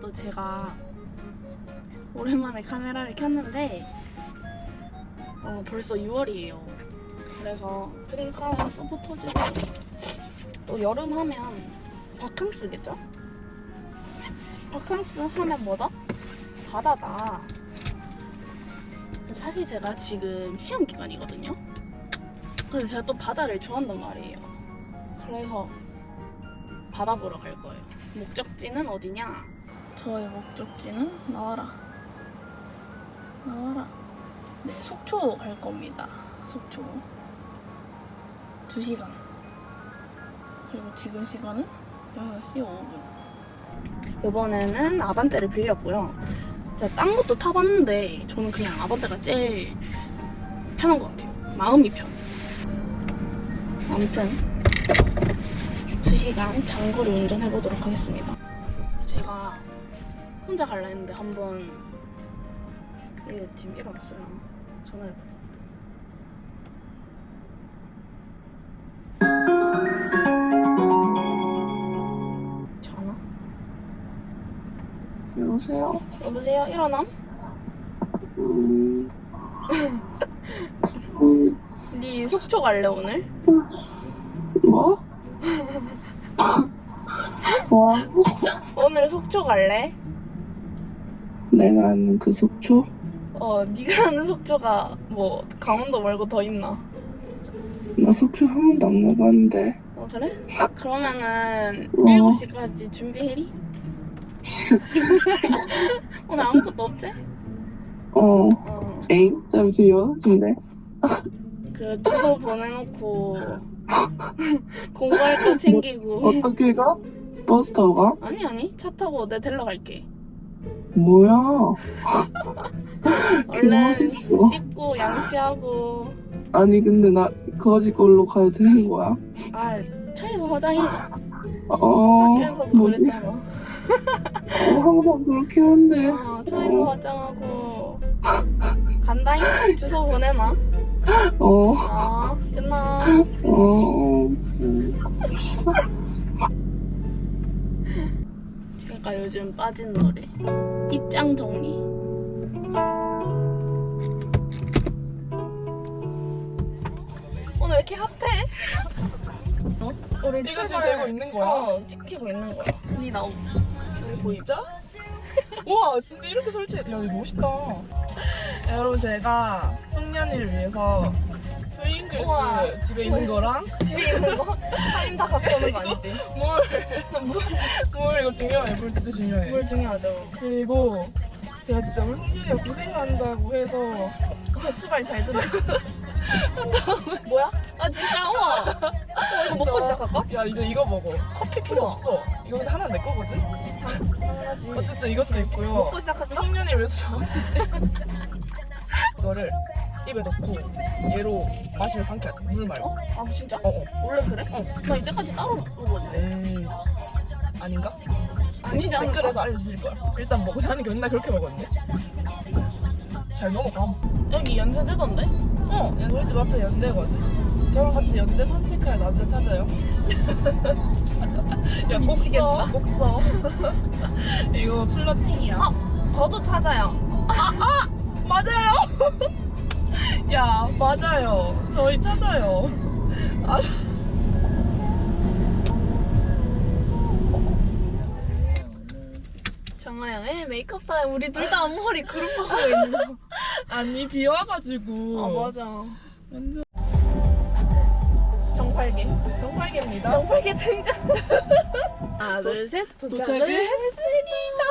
또 제가 오랜만에 카메라를 켰는데 어, 벌써 6월이에요. 그래서 그린카 서포터즈고 또 여름 하면 바캉스겠죠? 바캉스 하면 뭐다? 바다다. 사실 제가 지금 시험 기간이거든요. 근데 제가 또 바다를 좋아한단 말이에요. 그래서 바다 보러 갈 거예요. 목적지는 어디냐? 저의 목적지는 나와라. 나와라. 네, 속초 갈 겁니다. 속초. 2시간. 그리고 지금 시간은 6시 5분. 이번에는 아반떼를 빌렸고요. 제가 딴 것도 타봤는데 저는 그냥 아반떼가 제일 편한 것 같아요. 마음이 편. 아무튼 2시간 장거리 운전해보도록 하겠습니다. 제가 혼자 갈라 했는데 한번 얘 지금 일어났어요. 전화해볼게요. 전화? 여보세요? 여보세요? 일어남? 음. 음, 네 속초 갈래 오늘? 뭐? 뭐? 오늘 속초 갈래? 내가 아는 그 속초? 어, 네가 아는 속초가 뭐 강원도 말고 더 있나? 나 속초 한 번도 안 가봤는데. 어 그래? 그러면은 어. 7시까지 준비해리? 오늘 아무것도 없지? 어. 어. 에잉? 잠시 6시인데. 그 주소 보내놓고 공부할 거 챙기고 어떻게 가? 버스 타고 가? 아니 아니 차 타고 내 데리러 갈게 뭐야? 얼른 멋있어. 씻고 양치하고 아니, 근데 나 거지 걸로 가도 되는 거야? 아 차에서 화장해 어. 뭐지? 그랬잖아 어, 항상 그렇게 한대. 어, 차에서 화장하고 간다잉? 주소 보내놔 어. 어 끝나 어. 음. 제가 요즘 빠진 노래 입장 정리 오늘 왜 이렇게 핫해? 어? 우리 이거 지금 들고 있는 거야? 어 찍히고 있는 거야 니 나오 진짜? 우와 진짜 이렇게 설치해 야 이거 멋있다 야, 여러분 제가 송년회를 위해서 우와. 집에 있는 거랑? 집에 있는 거? 사진 다 갖고 오는 거 아니지? 물, 물. 이거 중요해. 물 진짜 중요해. 뭘 중요하죠. 그리고 제가 진짜 우리 송년이가 고생한다고 해서 수발 잘 듣네 뭐야? 아 진짜? 우와. 어, 이거 먹고 시작할까? 야 이제 이거 먹어. 커피 필요 우와. 없어. 이거 근데 하나 내 거거든? 어쨌든 이것도 있고요. 먹고 시작할까? 송년회를 위해서 이거를 입에 넣고 얘로 마시면 상쾌하다 물 말고 아 진짜? 어, 어. 원래 그래? 어. 나 이때까지 따로 먹었는데 에이 아닌가? 아니지 않을까? 댓글에서 알려주실 거야 일단 먹고 나는 맨날 그렇게 먹었는데 잘 넘어가 여기 연세대던데? 어 우리 집 앞에 연대거든 저랑 같이 연대 산책할 남자 찾아요 야꼭 써, 꼭 써. 이거 플러팅이야 아! 저도 찾아요 맞아요 야 맞아요 저희 찾아요 아, 정아영의 메이크업 사에 우리 둘 다 앞머리 그룹하고 있는 거. 아니 비 와가지고 아 맞아. 완전 정팔계. 정팔계입니다 정팔계 등장. 하나 둘 셋 도착을, 도착을 했습니다.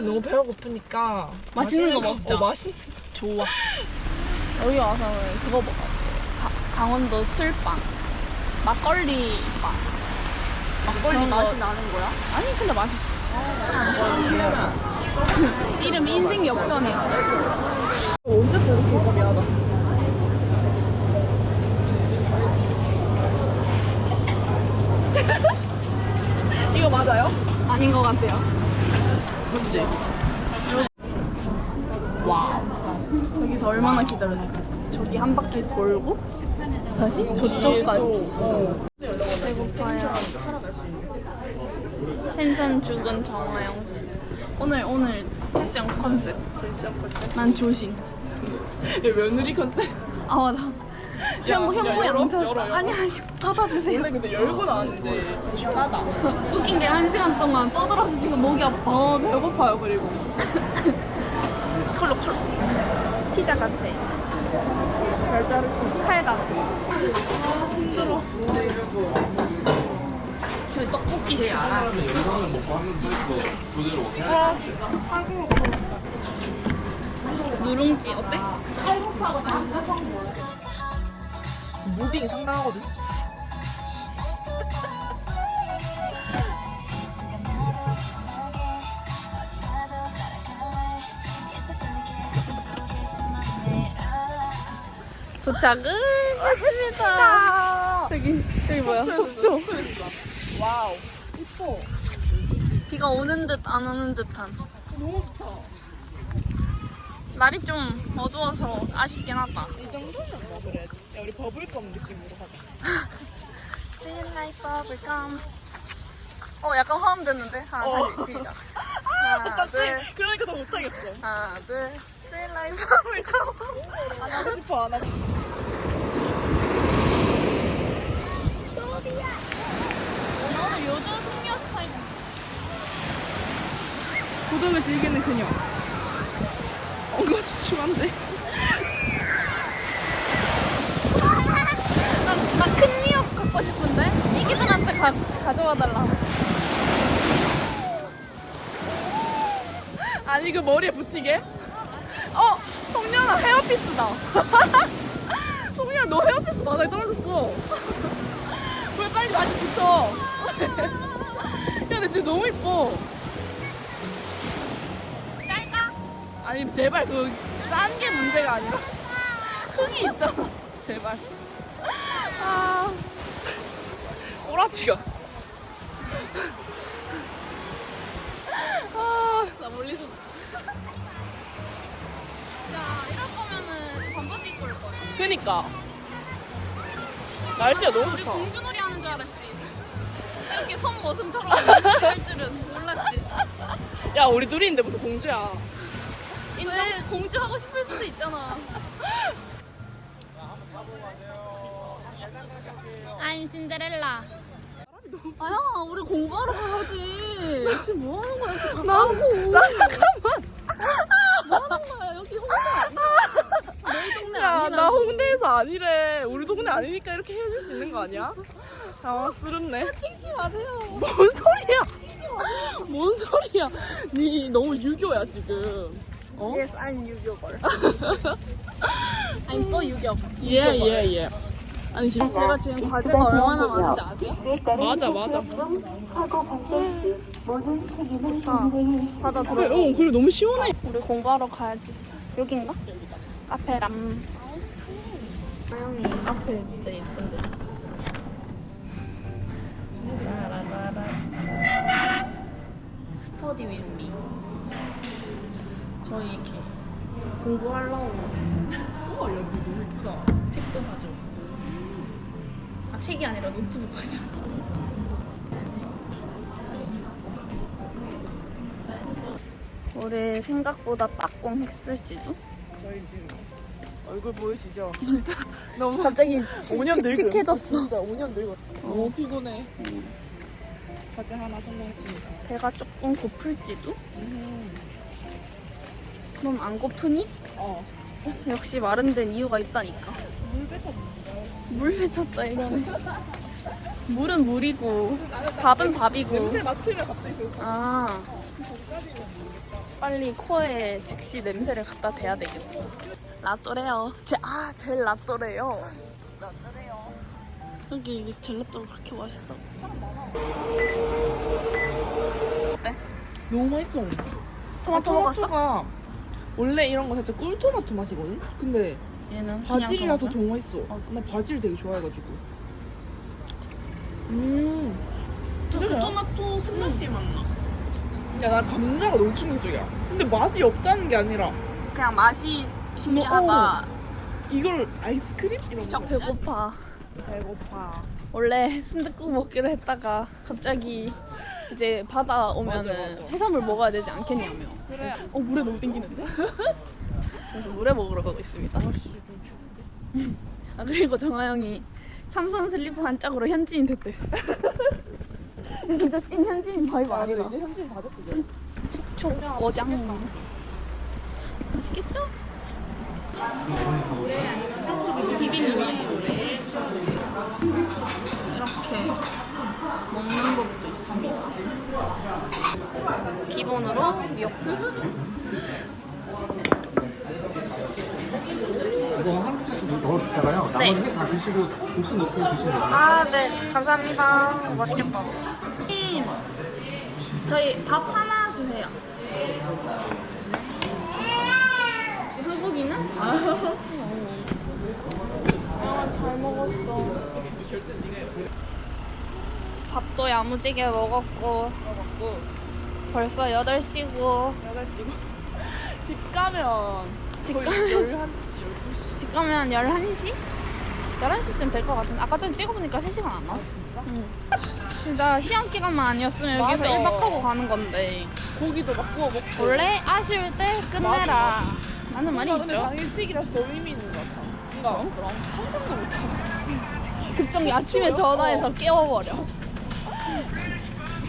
너무 배가 고프니까 맛있는 거 먹자. 어, 맛있는 좋아. 여기 와서는 그거 먹어. 가, 강원도 술빵. 막걸리 빵. 막걸리 맛이 거- 나는 거야? 아니 근데 맛있어. 이름 인생 역전이야. 언제 또 이렇게 미안하다 이거 맞아요? 아닌 것 같아요. 그렇지 와우. 여기서 얼마나 기다렸는지. 저기 한 바퀴 돌고 다시 저쪽까지. 어. 배고파요. 텐션 죽은 정아영 씨. 오늘 오늘 패션 컨셉. 패션 컨셉. 난 조신. 야, 며느리 컨셉. 아 맞아. 야, 형, 형 야, 모양 열어? 쳤어. 열어, 열어. 아니 아니 닫아주세요. 원래 근데 열고 나왔는데 좀 시원하다. 웃긴 게 한 시간 동안 떠들어서 지금 목이 아파. 어 배고파요 그리고. 컬러 컬러. 피자 같아. 잘 자르시네. 칼 같아. 아 힘들어. 저희 떡볶이 집 알아. 못 봤는 사이트 그대로 누룽지 어때? 무빙이 상당하거든. 도착을 했습니다. 여기 여기 뭐야? 속초. 와우. 이뻐. 비가 오는 듯 안 오는 듯한. 너무 좋다. 날이 좀 어두워서 아쉽긴 하다. 이 정도면 뭐 그래. 야 우리 버블껌 느낌으로 가자. Feel like bubblegum. 어 약간 화음 됐는데 하나 어. 다시 시작. 하나 둘 맞지? 그러니까 더 못하겠어. 하나 둘 Feel like bubblegum. 안 하고 싶어 안 하고. 오늘 요즘 숙녀 스타일. 고동을 즐기는 그녀. 엉거주춤한데. 나큰 미역 갖고 싶은데 이기들한테 가, 가져와 달라. 아니 그 머리에 붙이게? 어! 성년아 헤어피스다. 성년아 너 헤어피스 바닥에 떨어졌어. 왜 빨리 다시 붙여? 야 근데 진짜 너무 이뻐. 짧까? 아니 제발 그 짠 게 문제가 아니라 흥이 있잖아. 제발. 꼬라지가. 아 나 멀리서. 야 이럴 거면은 반바지 입고 올 거야. 그니까 날씨가 너무 우리 좋다. 공주놀이 하는 줄 알았지. 이렇게 선 모습처럼 할 줄은 몰랐지. 야 우리 둘이 있는데 무슨 공주야. 왜 공주 하고 싶을 수도 있잖아. I'm Cinderella. 아야, 우리 공부하러 가야지. 지금 뭐 하는 거야? 이렇게 다 나, 까고. 나 잠깐만. 뭐 하는 거야? 여기 홍대 아니야? 너희 동네 야, 아니라고. 나 홍대에서 아니래. 우리 동네 아니니까 이렇게 해줄 수 있는 거 아니야? 당황스럽네. 찍지 마세요. 뭔 소리야? 뭔 소리야? 니 너무 유교야 지금. 어? Yes, I'm 유격걸. I'm so 유격. 예, 예, 예. 아니 지금 제가 지금 과제가 얼마나 많은지 아세요? 맞아, 맞아. 바다 들어. 어, 그래 너무 시원해. 우리 공부하러 가야지. 여긴가? 카페람. 하영이 앞에 진짜 예쁜데. 라라라라. 스터디 윈미. 저희 이렇게 공부하려고 우와, 여기 너무 이쁘다. 책도 가져. 아 책이 아니라 노트북 가져. 우리 생각보다 빠꽁 했을지도? 저희 지금 얼굴 보이시죠? 너무 갑자기 5년 늙은. 칙칙해졌어. 진짜 5년 늙었어. 너무 피곤해. 과제 하나 성공했습니다. 배가 조금 고플지도? 음. 그럼 안 고프니? 어. 역시 마른 데는 이유가 있다니까. 물 뺏어. 물 맺혔다 이거네. 물은 물이고 밥은 밥이고. 냄새 맡으면 갑자기 그 아 빨리 코에 즉시 냄새를 갖다 대야 되겠다. 라또래요. 제, 아 제일 라또래요. 라또래요. 여기 이게 젤라또가 그렇게 맛있다고. 어때? 너무 맛있어. 토마토 먹었어? 토마토가 원래 이런 거 살짝 꿀토마토 맛이거든? 근데 얘는 바질이라서 맛있어. 어. 나 바질 되게 좋아해가지고. 음. 그래요? 토마토 슬러시 맛나. 야, 나 감자가 너무 충격적이야. 근데 맛이 없다는 게 아니라 그냥 맛이 신기하다. 이걸 아이스크림? 이런 저 거. 배고파. 배고파. 원래 순댓국 먹기로 했다가 갑자기 이제 바다 오면은 맞아, 맞아. 해산물 먹어야 되지 않겠냐며. 그래. 어 물에 너무 땡기는데? 그래서 물에 먹으러 가고 있습니다. 아 그리고 정하영이 삼선 슬리퍼 한 짝으로 현지인 됐댔어. 근데 진짜 찐 현지인 바이브 아, 그래 아니다. 이제 현진 다 됐어. 이제. 초 어장. 맛있겠죠? 비빔비빔 이렇게 먹는 법도 있습니다. 기본으로 미역국. 이거 한국 주스 넣어주시다가요. 나머지는 다 드시고 국수 넣고 드시면 돼요. 아, 네. 감사합니다. 맛있겠다. 팀, 저희 밥 하나 주세요. 혹시 흑고기는? 아, 잘 먹었어. 밥도 야무지게 먹었고, 먹고 벌써 8시고, 8시고 집 가면 집 거의 가면- 11시, 12시. 집 가면 11시? 11시쯤 될 것 같은데. 아까 전에 찍어보니까 3시간 안 아 나왔어. 진짜? 응. 진짜 시험 기간만 아니었으면 여기서 맞아. 1박하고 가는 건데. 고기도 막 구워 먹고. 원래 아쉬울 때 끝내라 라는 말이 근데 있죠 당일치기라서 더 의미 있는 것 같아. 뭔가 그럼 상상도 못하고. 급정이 아침에? 전화해서 어. 깨워버려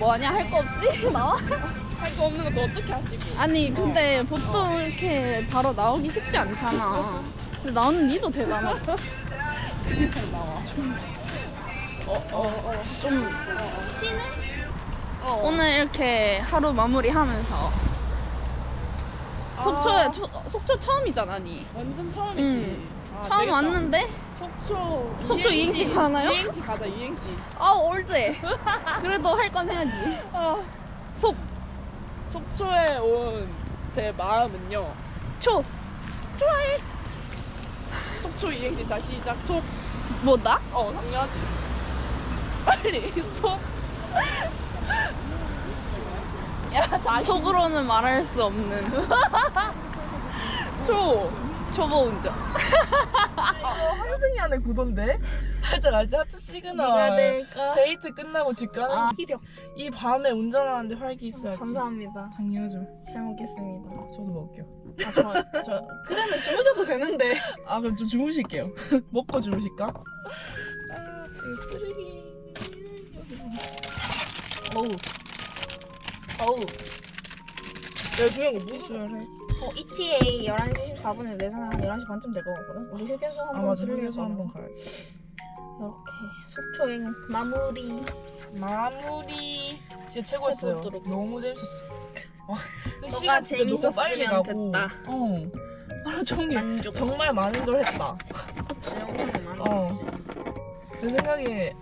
뭐하냐 할 거 없지? 나와? 할 거 없는 것도 어떻게 하시고. 아니 근데 보통 이렇게 바로 나오기 쉽지 않잖아 근데 나오는 니도 대단하다 나와. 어, 어, 어. 좀? 어. 오늘 이렇게 하루 마무리하면서 속초에 아, 초, 속초 처음이잖아 니 완전 처음이지. 응. 아, 처음 되겠다. 왔는데 속초 속초 이행시 가나요? 이행시 가자 이행시. 아 올드해 그래도 할 건 해야지 아, 속, 속초에 온 제 마음은요. 초 좋아해 속초 이행시 자 시작. 속. 뭐다? 어 당연하지. 빨리 속. 야 자신. 속으로는 말할 수 없는 초. 초보 운전 어, 한승이 안에 구던데? 살짝 알지? 하트 시그널. 될까? 데이트 끝나고 집 가는 아, 길. 이 밤에 운전하는데 활기 있어야지. 감사합니다 당연하죠. 잘 먹겠습니다 저도 먹을게요. 아, 저, 저 그러면 주무셔도 되는데 아 그럼 좀 주무실게요. 먹고 주무실까? 아, 이 쓰레기. 어우. 어우. 내가 중요한 거 무수열해. 어, ETA 11시 14분에 내산은 한 11시 반쯤 될 것 같거든 우리 휴게소 아 한번 맞아. 들리고 휴게소 한번 가야지. 이렇게 속초행 마무리 마무리. 진짜 최고였어요. 해보도록. 너무 재밌었어. 와, 근데 너가 시간 진짜 너무 빨리 재밌었으면 가고. 됐다. 어. 하루 종일 만족 정말 많은 걸 했다. 그치 엄청 많이 어. 했지 내 생각에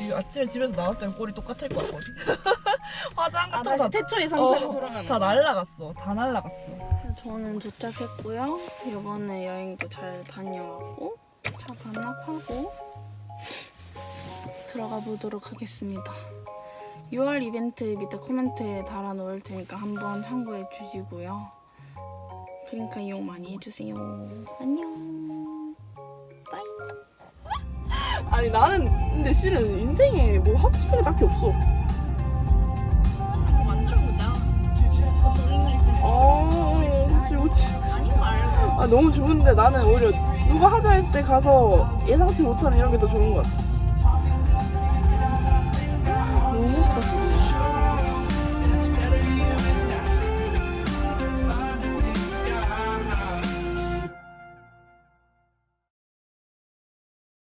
지금 아침에 집에서 나왔을 때 꼴이 똑같을 것 같거든. 화장 아 같은 다시 거 다, 태초의 상태로 어, 돌아가는 다 날라갔어. 다 날라갔어. 저는 도착했고요. 이번에 여행도 잘 다녀왔고 차 반납하고 들어가 보도록 하겠습니다. 6월 이벤트 밑에 코멘트에 달아놓을 테니까 한번 참고해 주시고요. 그린카 이용 많이 해주세요. 안녕. 아니 나는 근데 실은 인생에 뭐 하고 싶은 게 딱히 없어. 한번 만들어보자. 어떤 있을지. 어. 아니 말고. 아 너무 좋은데 나는 오히려 누가 하자 했을 때 가서 예상치 못한 이런 게 더 좋은 것 같아.